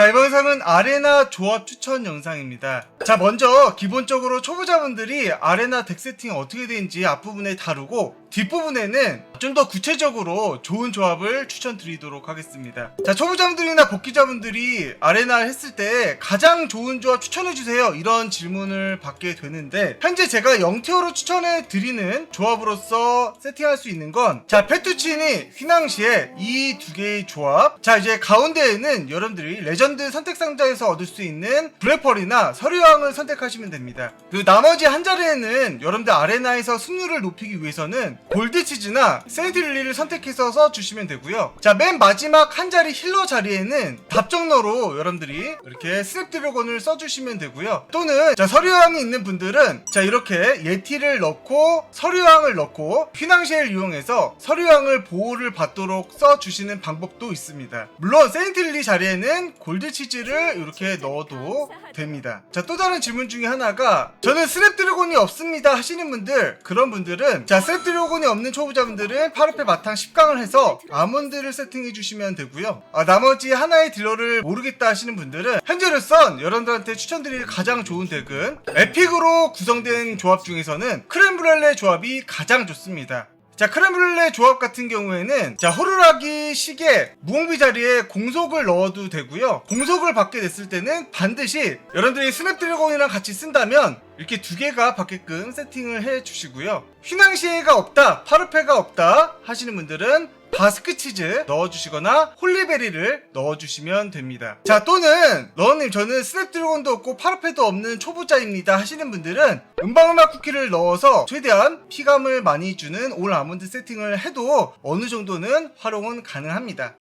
자 이번 영상은 아레나 조합 추천 영상입니다. 자 먼저 기본적으로 초보자분들이 아레나 덱 세팅 어떻게 되는지 앞부분에 다루고 뒷부분에는 좀 더 구체적으로 좋은 조합을 추천드리도록 하겠습니다. 자 초보자분들이나 복귀자분들이 아레나 했을 때 가장 좋은 조합 추천해주세요. 이런 질문을 받게 되는데 현재 제가 영태어로 추천해 드리는 조합으로서 세팅할 수 있는 건 자 페투치니 휘낭시에 이 두 개의 조합. 자 이제 가운데에는 여러분들이 레전드 선택 상자에서 얻을 수 있는 브레펄이나 서류왕을 선택하시면 됩니다. 그 나머지 한 자리에는 여러분들 아레나에서 승률을 높이기 위해서는 골드치즈나 세인트릴리를 선택해서 써주시면 되고요. 자 맨 마지막 한 자리 힐러 자리에는 답정너로 여러분들이 이렇게 스냅드래곤을 써주시면 되고요. 또는 자 서류왕이 있는 분들은 자 이렇게 예티를 넣고 서류왕을 넣고 휘낭시를 이용해서 서류왕을 보호를 받도록 써주시는 방법도 있습니다. 물론 세인트릴리 자리에는 골드치즈를 이렇게 넣어도 됩니다. 자 또 다른 질문 중에 하나가 저는 스냅드래곤이 없습니다 하시는 분들 그런 분들은 자 스냅드래곤 이 없는 초보자분들은 파르페 바탕 10강을 해서 아몬드를 세팅해 주시면 되고요. 아, 나머지 하나의 딜러를 모르겠다 하시는 분들은 현재로선 여러분들한테 추천드릴 가장 좋은 덱은 에픽으로 구성된 조합 중에서는 크렘브렐레 조합이 가장 좋습니다. 자 크렘블레 조합 같은 경우에는 자 호루라기 시계 무공비 자리에 공속을 넣어도 되고요. 공속을 받게 됐을 때는 반드시 여러분들이 스냅드래곤이랑 같이 쓴다면 이렇게 두 개가 받게끔 세팅을 해 주시고요 휘낭시에가 없다 파르페가 없다 하시는 분들은 바스크 치즈 넣어주시거나 홀리베리를 넣어주시면 됩니다. 자 또는 너님 저는 스냅드래곤도 없고 파르페도 없는 초보자입니다 하시는 분들은 은방음악 쿠키를 넣어서 최대한 피감을 많이 주는 올 아몬드 세팅을 해도 어느 정도는 활용은 가능합니다.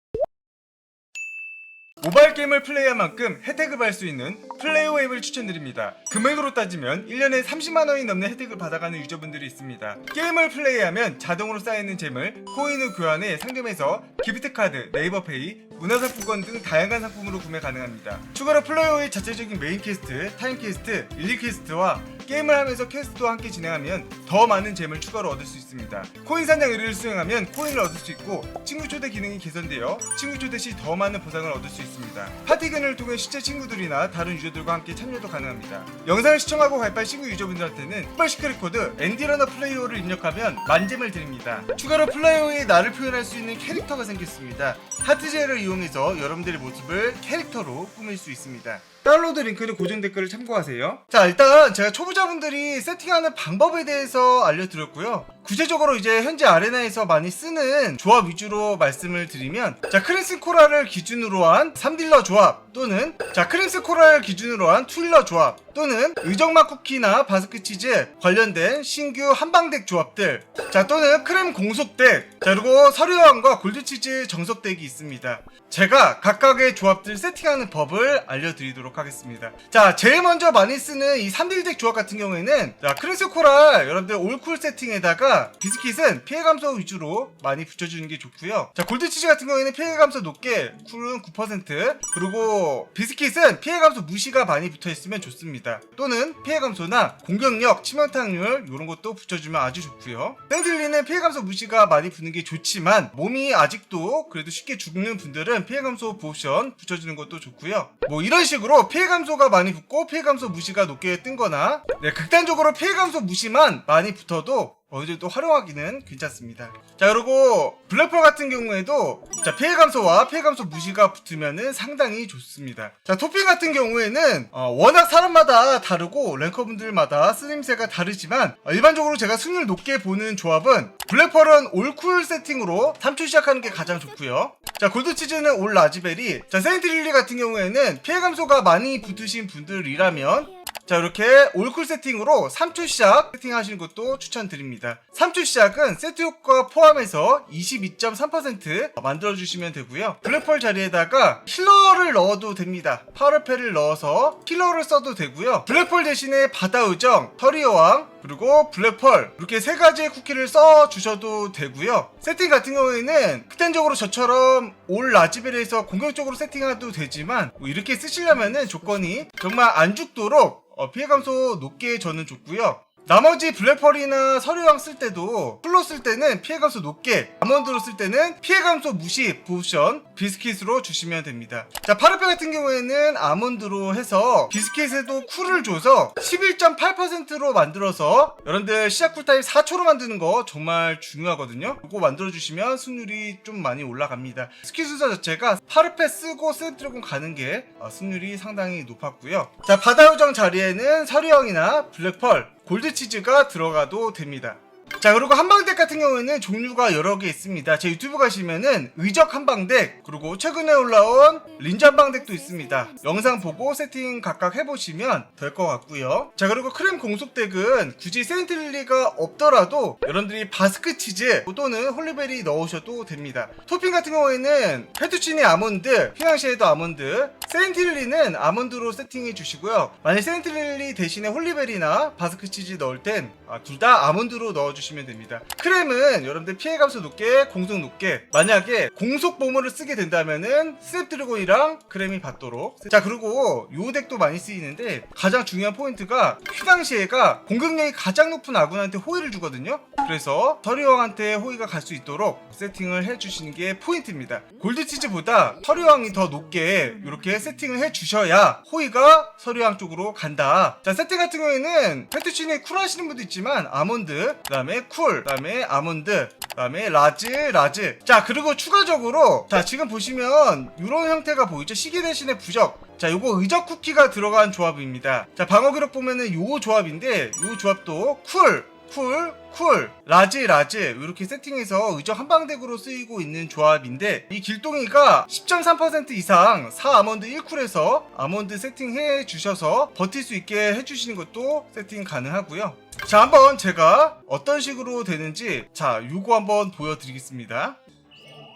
모바일 게임을 플레이한 만큼 혜택을 받을 수 있는 플레이오 앱을 추천드립니다. 금액으로 따지면 1년에 30만원이 넘는 혜택을 받아가는 유저분들이 있습니다. 게임을 플레이하면 자동으로 쌓이는 잼을 코인 후 교환해 상점에서 기프트카드, 네이버페이, 문화상품권 등 다양한 상품으로 구매 가능합니다. 추가로 플레이오의 자체적인 메인 퀘스트, 타임 퀘스트, 릴리 퀘스트와 게임을 하면서 퀘스트와 함께 진행하면 더 많은 잼을 추가로 얻을 수 있습니다. 코인 산장 의뢰를 수행하면 코인을 얻을 수 있고 친구 초대 기능이 개선되어 친구 초대 시 더 많은 보상을 얻을 수 있습니다. 파티 기능을 통해 실제 친구들이나 다른 유저들과 함께 참여도 가능합니다. 영상을 시청하고 가입한 신규 유저분들한테는 특별 시크릿 코드 엔디러너 플레이오를 입력하면 만잼을 드립니다. 추가로 플레이오의 나를 표현할 수 있는 캐릭터가 생겼습니다. 하트젤을 이용해서 여러분들의 모습을 캐릭터로 꾸밀 수 있습니다. 다운로드 링크는 고정 댓글을 참고하세요. 자, 일단 제가 초보자분들이 세팅하는 방법에 대해서 알려드렸고요. 구체적으로 이제 현재 아레나에서 많이 쓰는 조합 위주로 말씀을 드리면 자, 크림슨 코라를 기준으로 한 3딜러 조합 또는 자, 크림슨 코라를 기준으로 한 2딜러 조합 또는 의정막 쿠키나 바스크 치즈 관련된 신규 한방덱 조합들 자 또는 크렘 공속덱 자 그리고 서류왕과 골드치즈 정석덱이 있습니다. 제가 각각의 조합들 세팅하는 법을 알려드리도록 하겠습니다. 자 제일 먼저 많이 쓰는 이 3딜덱 조합 같은 경우에는 자 크림스 코랄 여러분들 올쿨 세팅에다가 비스킷은 피해 감소 위주로 많이 붙여주는 게 좋고요 자 골드 치즈 같은 경우에는 피해 감소 높게 쿨은 9% 그리고 비스킷은 피해 감소 무시가 많이 붙어 있으면 좋습니다 또는 피해 감소나 공격력, 치명타률 이런 것도 붙여주면 아주 좋고요. 땡들리는 피해 감소 무시가 많이 붙는 게 좋지만 몸이 아직도 그래도 쉽게 죽는 분들은 피해 감소 보옵션 붙여주는 것도 좋고요. 뭐 이런 식으로 피해 감소가 많이 붙고 피해 감소 무시가 높게 뜬거나 네, 극단적으로 피해 감소 무시만 많이 붙어도 어느 정도 활용하기는 괜찮습니다. 자, 그리고 블랙펄 같은 경우에도 자, 피해 감소와 피해 감소 무시가 붙으면은 상당히 좋습니다. 자, 토핑 같은 경우에는 어, 워낙 사람마다 다르고 랭커분들마다 쓰임새가 다르지만 어, 일반적으로 제가 승률 높게 보는 조합은 블랙펄은 올쿨 세팅으로 3초 시작하는 게 가장 좋고요. 자, 골드치즈는 올 라즈베리. 자, 세인트릴리 같은 경우에는 피해 감소가 많이 붙으신 분들이라면 자 이렇게 올쿨 세팅으로 3초 시작 세팅하시는 것도 추천드립니다. 3초 시작은 세트 효과 포함해서 22.3% 만들어주시면 되고요. 블랙펄 자리에다가 힐러를 넣어도 됩니다. 파르페를 넣어서 힐러를 써도 되고요. 블랙펄 대신에 바다의정, 터리어왕 그리고 블랙펄 이렇게 세 가지의 쿠키를 써 주셔도 되고요 세팅 같은 경우에는 극단적으로 저처럼 올 라즈베리에서 공격적으로 세팅해도 되지만 뭐 이렇게 쓰시려면은 조건이 정말 안 죽도록 어, 피해 감소 높게 저는 줬고요. 나머지 블랙펄이나 서류왕 쓸 때도 풀로 쓸 때는 피해 감소 높게 아몬드로 쓸 때는 피해 감소 무시 포션 비스킷으로 주시면 됩니다. 자 파르페 같은 경우에는 아몬드로 해서 비스킷에도 쿨을 줘서 11.8%로 만들어서 여러분들 시작 쿨타임 4초로 만드는 거 정말 중요하거든요. 이거 만들어 주시면 승률이 좀 많이 올라갑니다. 스킬 순서 자체가 파르페 쓰고 세드래곤 가는 게 어, 승률이 상당히 높았고요. 자 바다 요정 자리에는 서류형이나 블랙펄 골드치즈가 들어가도 됩니다. 자 그리고 한방덱 같은 경우에는 종류가 여러 개 있습니다. 제 유튜브 가시면은 의적 한방덱 그리고 최근에 올라온 린즈 한방덱도 있습니다. 영상 보고 세팅 각각 해보시면 될 것 같고요. 자 그리고 크렘 공속덱은 굳이 세인트릴리가 없더라도 여러분들이 바스크 치즈 또는 홀리베리 넣으셔도 됩니다. 토핑 같은 경우에는 페투치니 아몬드, 휘낭시에도 아몬드, 세인트릴리는 아몬드로 세팅해 주시고요. 만약 세인트릴리 대신에 홀리베리나 바스크 치즈 넣을 땐 둘 다 아몬드로 넣어주시면 됩니다. 크렘은 여러분들 피해 감소 높게, 공속 높게. 만약에 공속 보물을 쓰게 된다면은 스냅드래곤이랑 크렘이 받도록. 자 그리고 요 덱도 많이 쓰이는데 가장 중요한 포인트가 휘낭시에가 공격력이 가장 높은 아군한테 호의를 주거든요. 그래서 서리왕한테 호의가 갈 수 있도록 세팅을 해주시는 게 포인트입니다. 골드치즈보다 서리왕이 더 높게 이렇게 세팅을 해주셔야 호의가 서리왕 쪽으로 간다. 자 세팅 같은 경우에는 페투치니 쿨 하시는 분도 있지만 아몬드, 그 다음에 쿨, 그 다음에 아몬드, 그 다음에 라즈, 라즈. 자 그리고 추가적으로 자 지금 보시면 이런 형태가 보이죠? 시계 대신에 부적. 자, 요거 의적 쿠키가 들어간 조합입니다. 자, 방어 기록 보면은 요 조합인데, 요 조합도 쿨, 쿨, 쿨, 라즈, 라즈 이렇게 세팅해서 의적 한방덱으로 쓰이고 있는 조합인데 이 길동이가 10.3% 이상 4 아몬드 1쿨에서 아몬드 세팅해 주셔서 버틸 수 있게 해주시는 것도 세팅 가능하고요. 자, 한번 제가 어떤 식으로 되는지 자, 요거 한번 보여드리겠습니다.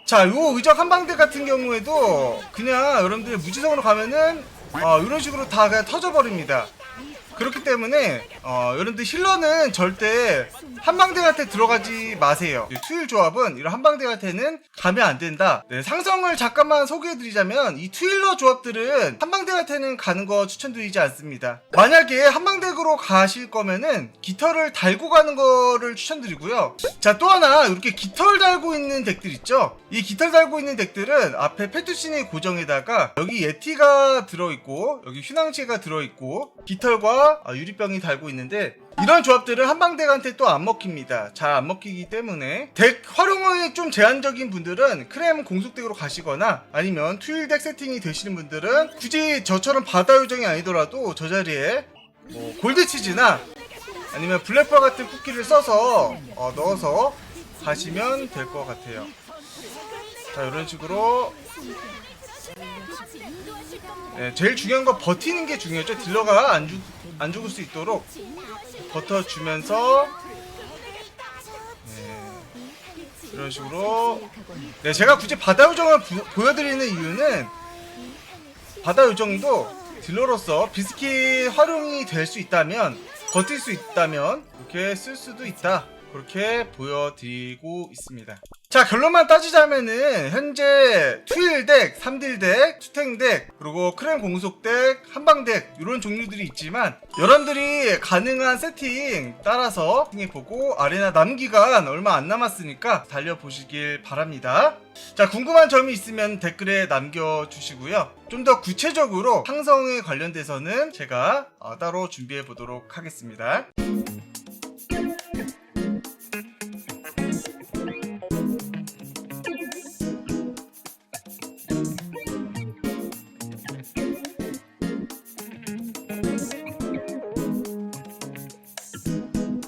자, 요 의적 한방대 같은 경우에도 그냥 여러분들 무지성으로 가면은 어, 이런 식으로 다 그냥 터져버립니다. 그렇기 때문에 어, 여러분들 힐러는 절대 한방대한테 들어가지 마세요. 이 투일 조합은 이런 한방대한테는 가면 안 된다. 네, 상성을 잠깐만 소개해드리자면 이 투일러 조합들은 한방대한테는 가는 거 추천드리지 않습니다. 만약에 한방덱으로 가실 거면은 깃털을 달고 가는 거를 추천드리고요. 자 또 하나 이렇게 깃털 달고 있는 덱들 있죠? 이 깃털 달고 있는 덱들은 앞에 페투치니 고정에다가 여기 예티가 들어있고 여기 휘낭시가 들어있고 깃털과 아, 유리병이 달고 있는데 이런 조합들은 한방덱한테 또 안 먹힙니다. 잘 안 먹히기 때문에 덱 활용이 좀 제한적인 분들은 크렘 공속덱으로 가시거나 아니면 투일덱 세팅이 되시는 분들은 굳이 저처럼 바다 요정이 아니더라도 저 자리에 뭐 골드치즈나 아니면 블랙펄 같은 쿠키를 써서 어, 넣어서 가시면 될 것 같아요. 자 이런 식으로 네, 제일 중요한 건 버티는 게 중요하죠. 딜러가 안, 죽, 안 죽을 수 있도록 버텨주면서 네, 이런 식으로. 네 제가 굳이 바다 요정을 부- 보여드리는 이유는 바다 요정도 딜러로서 비스킷 활용이 될 수 있다면 버틸 수 있다면 이렇게 쓸 수도 있다. 그렇게 보여드리고 있습니다 자 결론만 따지자면은 현재 투일덱, 3딜덱, 투탱덱 그리고 크렘 공속덱, 한방덱 이런 종류들이 있지만 여러분들이 가능한 세팅 따라서 세팅해보고 아레나 남기간 얼마 안 남았으니까 달려보시길 바랍니다. 자 궁금한 점이 있으면 댓글에 남겨주시고요. 좀 더 구체적으로 상성에 관련돼서는 제가 어, 따로 준비해 보도록 하겠습니다